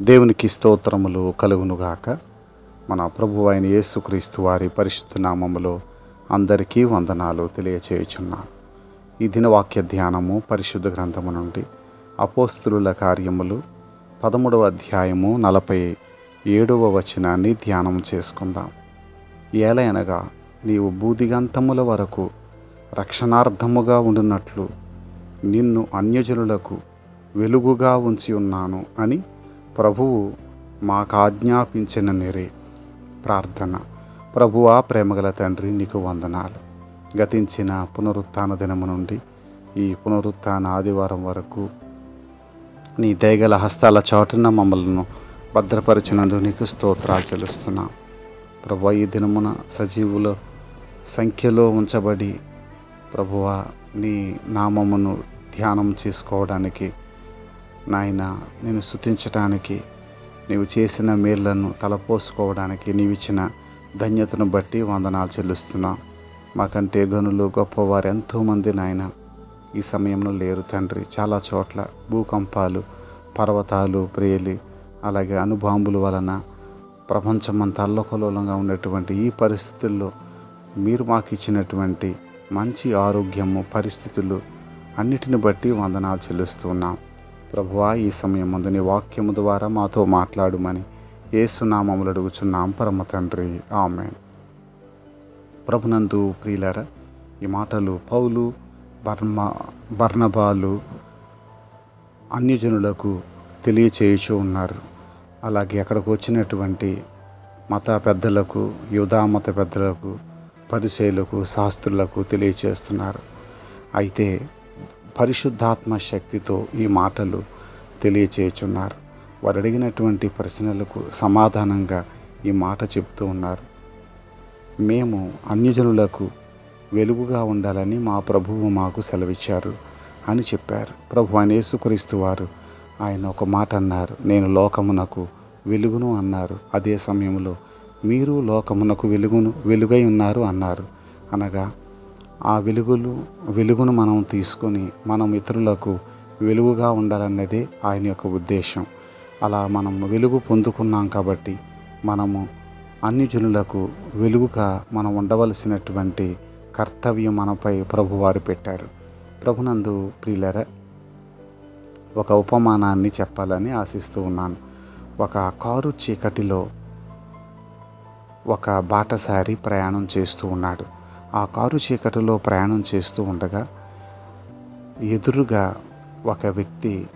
దేవునికి స్తోత్రములు కలుగునుగాక. మన ప్రభు అయిన యేసుక్రీస్తు వారి పరిశుద్ధ నామములో అందరికీ వందనాలు తెలియచేయుచున్నాను ఈ దినవాక్య ధ్యానము పరిశుద్ధ గ్రంథము నుండి అపోస్తులుల కార్యములు పదమూడవ అధ్యాయము నలభై ఏడవ వచనాన్ని ధ్యానం చేసుకుందాం. ఏలైనగా నీవు బూదిగంతముల వరకు రక్షణార్థముగా ఉండినట్లు నిన్ను అన్యజనులకు వెలుగుగా ఉంచి ఉన్నాను అని ప్రభువు మాకు ఆజ్ఞాపించిన నిరే ప్రార్థన. ప్రభువా ప్రేమగల తండ్రి నీకు వందనాలు. గతించిన పునరుత్థాన దినము నుండి ఈ పునరుత్థాన ఆదివారం వరకు నీ దయగల హస్తాల చాటున మమ్మలను భద్రపరిచినందుకు నీకు స్తోత్రాలు చెల్లిస్తున్నాం. ప్రభు ఈ దినమున సజీవుల సంఖ్యలో ఉంచబడి ప్రభువా నీ నామమును ధ్యానం చేసుకోవడానికి నాయన నేను స్థుతించడానికి నీవు చేసిన మేళ్ళను తలపోసుకోవడానికి నీవిచ్చిన ధన్యతను బట్టి వందనాలు చెల్లిస్తున్నాం. మాకంటే గనులు గొప్పవారు ఎంతోమంది నాయన. ఈ సమయంలో లేరు తండ్రి. చాలా చోట్ల భూకంపాలు పర్వతాలు ప్రేలి అలాగే అనుబాంబుల వలన ప్రపంచమంతా అల్లకలోలంగా ఉన్నటువంటి ఈ పరిస్థితుల్లో మీరు మాకు ఇచ్చినటువంటి మంచి ఆరోగ్యము పరిస్థితులు అన్నిటిని బట్టి వందనాలు చెల్లిస్తున్నాం ప్రభువా ఈ సమయం ముందు నీ వాక్యము ద్వారా మాతో మాట్లాడుమని ఏసునామములు అడుగుచున్నాం. పరమ తండ్రి ఆమె ప్రభునందు ప్రియులర ఈ మాటలు పౌలు బర్మ బర్ణబాలు అన్యజనులకు తెలియచేయుచు ఉన్నారు. అలాగే అక్కడికి వచ్చినటువంటి మత పెద్దలకు యుధా మత పెద్దలకు పరిచయులకు శాస్త్రులకు తెలియచేస్తున్నారు. అయితే పరిశుద్ధాత్మ శక్తితో ఈ మాటలు తెలియచేయుచున్నారు. వారు అడిగినటువంటి ప్రశ్నలకు సమాధానంగా ఈ మాట చెబుతూ ఉన్నారు. మేము అన్యజనులకు వెలుగుగా ఉండాలని మా ప్రభువు మాకు సెలవిచ్చారు అని చెప్పారు. ప్రభు ఆయన యేసుక్రీస్తు వారు ఆయన ఒక మాట అన్నారు. నేను లోకమునకు వెలుగును అన్నారు. అదే సమయంలో మీరు లోకమునకు వెలుగును వెలుగై ఉన్నారు అన్నారు. అనగా ఆ వెలుగులు వెలుగును మనం తీసుకొని మనం ఇతరులకు వెలుగుగా ఉండాలన్నదే ఆయన యొక్క ఉద్దేశం. అలా మనం వెలుగు పొందుకున్నాం కాబట్టి మనము అన్ని జనులకు వెలుగుగా మనం ఉండవలసినటువంటి కర్తవ్యం మనపై ప్రభువారు పెట్టారు. ప్రభునందు ప్రియులర ఒక ఉపమానాన్ని చెప్పాలని ఆశిస్తూ ఉన్నాను. ఒక కారు చీకటిలో ఒక బాటసారి ప్రయాణం చేస్తూ ఉన్నాడు. ఆ కారు చీకటిలో ప్రయాణం చేస్తూ ఉండగా ఎదురుగా ఒక వ్యక్తి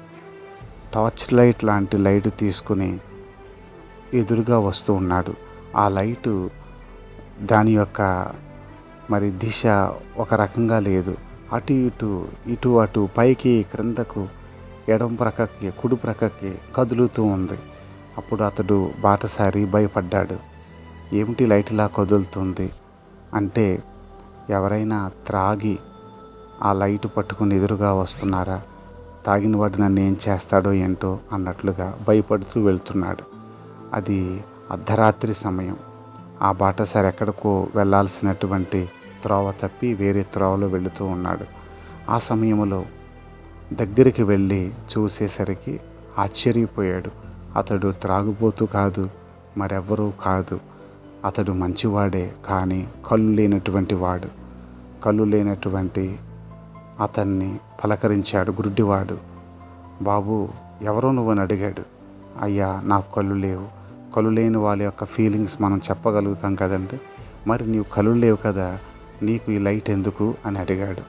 టార్చ్ లైట్ లాంటి లైట్ తీసుకుని ఎదురుగా వస్తూ ఉన్నాడు. ఆ లైటు దాని యొక్క మరి దిశ ఒక రకంగా లేదు. అటు ఇటు ఇటు అటు పైకి క్రిందకు ఎడం ప్రక్కకి కుడి ప్రక్కకి కదులుతూ ఉంది. అప్పుడు అతడు బాటసారి భయపడ్డాడు. ఏమిటి లైట్ ఇలా కదులుతుంది? అంటే ఎవరైనా త్రాగి ఆ లైట్ పట్టుకుని ఎదురుగా వస్తున్నారా? తాగిన వాడు నన్ను ఏం చేస్తాడో ఏంటో అన్నట్లుగా భయపడుతూ వెళ్తున్నాడు. అది అర్ధరాత్రి సమయం. ఆ బాటసారి ఎక్కడికో వెళ్ళాల్సినటువంటి త్రోవ తప్పి వేరే త్రోవలో వెళుతూ ఉన్నాడు. ఆ సమయంలో దగ్గరికి వెళ్ళి చూసేసరికి ఆశ్చర్యపోయాడు. అతడు త్రాగుబోతూ కాదు మరెవ్వరూ కాదు. అతడు మంచివాడే కానీ కళ్ళు లేనటువంటి వాడు. కళ్ళు లేనటువంటి అతన్ని పలకరించాడు గుడ్డివాడు. బాబు ఎవరో నువ్వని అడిగాడు. అయ్యా నాకు కళ్ళు లేవు. కళ్ళు లేని వాళ్ళ యొక్క ఫీలింగ్స్ మనం చెప్పగలుగుతాం కదండి. మరి నీవు కళ్ళు లేవు కదా నీకు ఈ లైట్ ఎందుకు? అని అడిగాడు.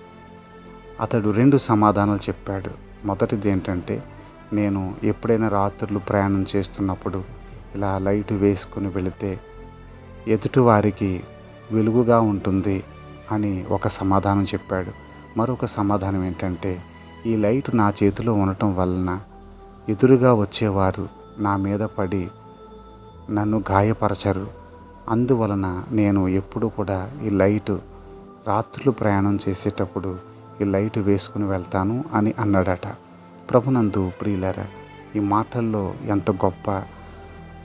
అతడు రెండు సమాధానాలు చెప్పాడు. మొదటిది ఏంటంటే నేను ఎప్పుడైనా రాత్రులు ప్రయాణం చేస్తున్నప్పుడు ఇలా లైట్ వేసుకుని వెళితే ఎదుటివారికి వెలుగుగా ఉంటుంది అని ఒక సమాధానం చెప్పాడు. మరొక సమాధానం ఏంటంటే ఈ లైట్ నా చేతిలో ఉండటం వలన ఎదురుగా వచ్చేవారు నా మీద పడి నన్ను గాయపరచరు. అందువలన నేను ఎప్పుడు కూడా ఈ లైటు రాత్రులు ప్రయాణం చేసేటప్పుడు ఈ లైట్ వేసుకుని వెళ్తాను అని అన్నాడట. ప్రభునందు ప్రియులర ఈ మాటల్లో ఎంత గొప్ప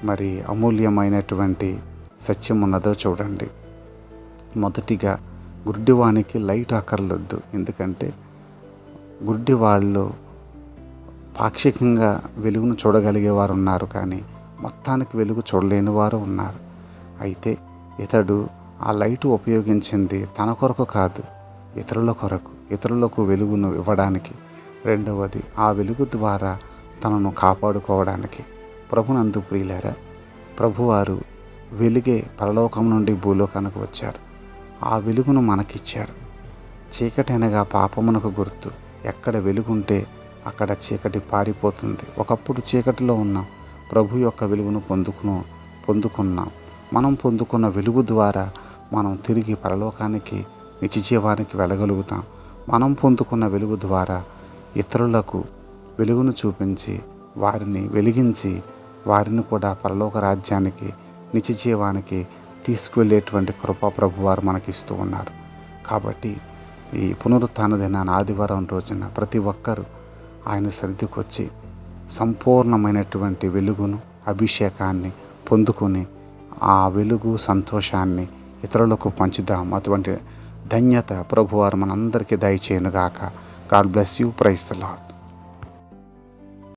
మరి అమూల్యమైనటువంటి సత్యం ఉన్నదో చూడండి. మొదటిగా గుడ్డివానికి లైట్ అక్కర్లొద్దు ఎందుకంటే గుడ్డి వాళ్ళు పాక్షికంగా వెలుగును చూడగలిగే వారు ఉన్నారు కానీ మొత్తానికి వెలుగు చూడలేని వారు ఉన్నారు. అయితే ఇతడు ఆ లైట్ ఉపయోగించింది తన కొరకు కాదు ఇతరుల కొరకు ఇతరులకు వెలుగును ఇవ్వడానికి. రెండవది ఆ వెలుగు ద్వారా తనను కాపాడుకోవడానికి. ప్రభునందు ప్రియులారా ప్రభువారు వెలిగే పరలోకం నుండి భూలోకానికి వచ్చారు. ఆ వెలుగును మనకిచ్చారు. చీకటి అనగా పాపమునకు గుర్తు. ఎక్కడ వెలుగుంటే అక్కడ చీకటి పారిపోతుంది. ఒకప్పుడు చీకటిలో ఉన్నాం. ప్రభు యొక్క వెలుగును పొందుకును పొందుకున్నాం. మనం పొందుకున్న వెలుగు ద్వారా మనం తిరిగి పరలోకానికి నిత్యజీవానికి వెళ్ళగలుగుతాం. మనం పొందుకున్న వెలుగు ద్వారా ఇతరులకు వెలుగును చూపించి వారిని వెలిగించి వారిని కూడా పరలోక రాజ్యానికి నిత్యజీవానికి తీసుకువెళ్ళేటువంటి కృపా ప్రభువారు మనకి ఇస్తూ ఉన్నారు. కాబట్టి ఈ పునరుత్థాన దినాన ఆదివారం రోజున ప్రతి ఒక్కరూ ఆయన సన్నిధికి వచ్చి సంపూర్ణమైనటువంటి వెలుగును అభిషేకాన్ని పొందుకొని ఆ వెలుగు సంతోషాన్ని ఇతరులకు పంచుదాం. అటువంటి ధన్యత ప్రభువారు మనందరికీ దయచేయనుగాక. God bless you. Praise the Lord